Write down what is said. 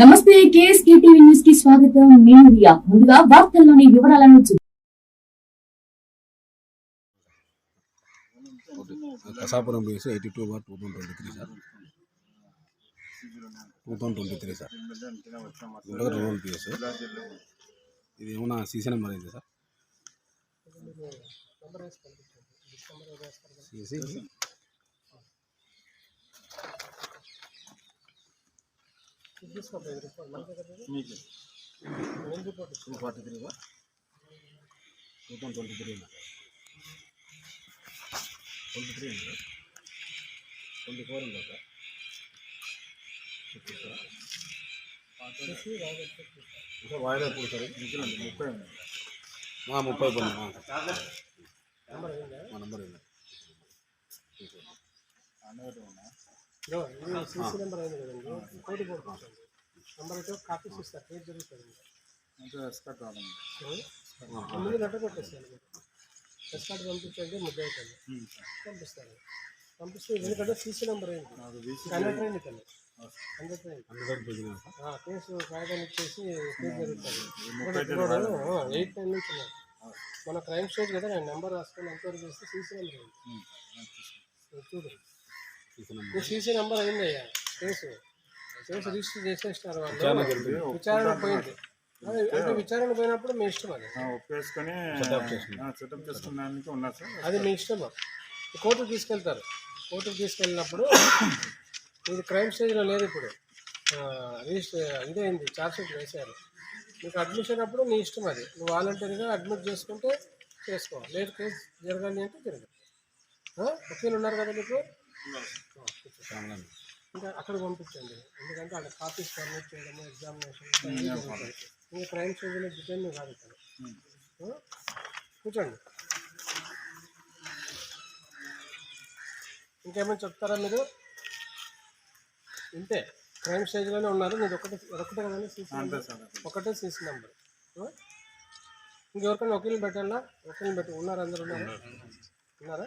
నమస్తే KSK TV న్యూస్కి స్వాగతం. నేను రియా. ముందుగా వార్తల్లోని వివరాలను Kasapuram BS eighty two bar two thousand twenty three sir. Two thousand twenty three sir. Guntur rural PS ఇది ఏమన్నా సీసీ నెంబర్ అయింది sir? CC two forty three bar two thousand twenty three twenty three ఉంది twenty four ఉందా sir ఇంకా వాయిదా ఎప్పుడు sir ముప్పై ముప్పై పది మా నంబర్ ఏంది సీసీ నెంబర్ అయింది కదండి. కోటి కొడుతుంది నెంబర్ అయితే పేరు జరుగుతుంది ముందు లెటర్ పెట్టేస్తాను ఎస్ కార్డు పంపించండి ముద్ద అవుతుంది పంపిస్తారు పంపిస్తే ఎందుకంటే సీసీ నెంబర్ అయింది. కండక్టర్ అయింది కేసు కేసు జరుగుతుంది ఎయిట్ నైన్ నుంచి ఉన్నాయి మన క్రైమ్ స్టేజ్ కదా నేను నెంబర్ రాసుకొని ఎంక్వైరీ చేస్తే సీసీ నెంబర్ అయింది. చూడు. సీసీ నెంబర్ ఈ సీసీ నెంబర్ అయింది అయ్యా. కేసు కేసు రిజిస్టర్ చేసేసినారు విచారణ వాళ్ళు విచారణ పోయింది. అంటే విచారణ పోయినప్పుడు మీ ఇష్టం అది. ఒప్పేసుకొని. సెటప్ చేసుకున్నానికి ఉన్నా సార్. అది మీ ఇష్టం కోర్టుకు తీసుకెళ్తారు. కోర్టుకు తీసుకెళ్ళినప్పుడు ఇది క్రైమ్ స్టేజ్లో లేదు ఇప్పుడు. రిజిస్టర్ ఇదైంది ఛార్జ్ షీట్ వేశారు. మీకు అడ్మిషన్ అప్పుడు నీ ఇష్టం అది. నువ్వు వాలంటీర్గా అడ్మిట్ చేసుకుంటే చేసుకో. లేదు కేసు జరగాలి అంటే జరగదు. ఆ? వకీలు ఉన్నారు కదా మీకు. ఇంకా అక్కడ పంపించండి. ఎందుకంటే అక్కడ కాపీస్ సబ్మిట్ చేయడం ఎగ్జామినేషన్ ఇంకా క్రైమ్ స్టేజ్లో డిటైన్ కాదు ఇక్కడ? కూర్చోండి. ఇంకేమైనా చెప్తారా మీరు? ఇంతే. క్రైమ్ స్టేజ్లోనే ఉన్నారు. మీరు ఒకటే ఒకటే కదండి సీసీ నెంబర్ ఒకటే సీసీ నెంబర్? ఇంకెవరికైనా వకీలు పెట్టాలా? వకీలు పెట్టి ఉన్నారు అందరు? ఉన్నారా? ఉన్నారా.